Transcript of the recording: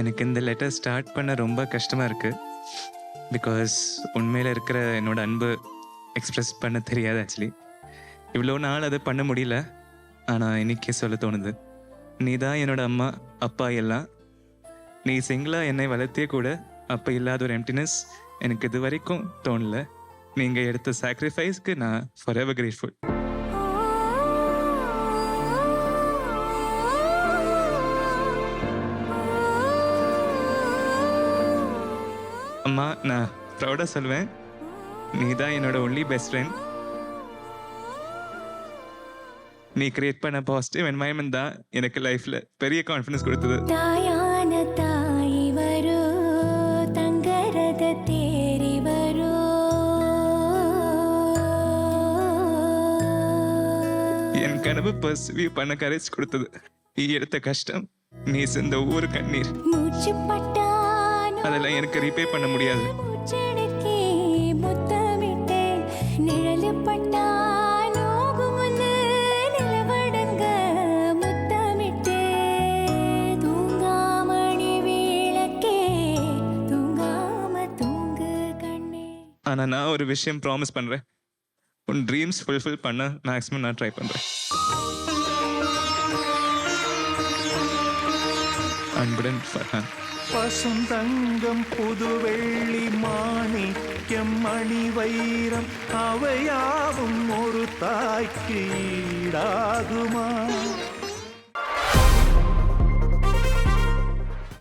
எனக்கு இந்த letter start பண்ண ரொம்ப கஷ்டமாக இருக்குது பிகாஸ் உண்மையில் இருக்கிற என்னோட அன்பு எக்ஸ்ப்ரெஸ் பண்ண தெரியாது ஆக்சுவலி இவ்வளோ நாள் அதை பண்ண முடியல. ஆனால் இன்னைக்கே சொல்ல தோணுது. நீ தான் என்னோட அம்மா அப்பா எல்லாம். நீ சிங்கிளாக என்னை வளர்த்தே கூட அப்போ இல்லாத ஒரு எம்டினஸ் எனக்கு இது வரைக்கும் தோணல. நீங்கள் எடுத்த சாக்ரிஃபைஸ்க்கு நான் ஃபார் எவர் கிரேட்ஃபுல் அம்மா நான் ப்ரௌடாக சொல்வேன். நீ தான் என்னோட ஒன்லி பெஸ்ட் ஃப்ரெண்ட் நீ கிரியேட் பண்ண பாசிட்டிவ் என்வாயன்மெண்ட் தான் எனக்கு லைஃப்பில் பெரிய கான்ஃபிடன்ஸ் கொடுத்தது. தாயான தாய் வரோ தங்கரத தேரி வரோ. என் கனவு பர்சிவியூ பண்ண கரேஜ் கொடுத்தது. நீ எடுத்த கஷ்டம் நீ சேர்ந்த ஊர் கண்ணீர். மூச்சு பட்ட அதெல்லாம் எனக்கு ரீபே பண்ண முடியாது. ஆனால் நான் ஒரு விஷயம் ப்ராமிஸ் பண்ணுறேன் உன் ட்ரீம்ஸ் ஃபுல்ஃபில் பண்ண மேக்ஸிமம் நான் ட்ரை பண்ணுறேன் அன்புடன் ஃபர்ஹான். பசுந்தங்கம் புதுவெள்ளி மாணிக்கம் மணி வைரம் அவையாவும் ஒரு தாய்க்கு ஈடாகுமா?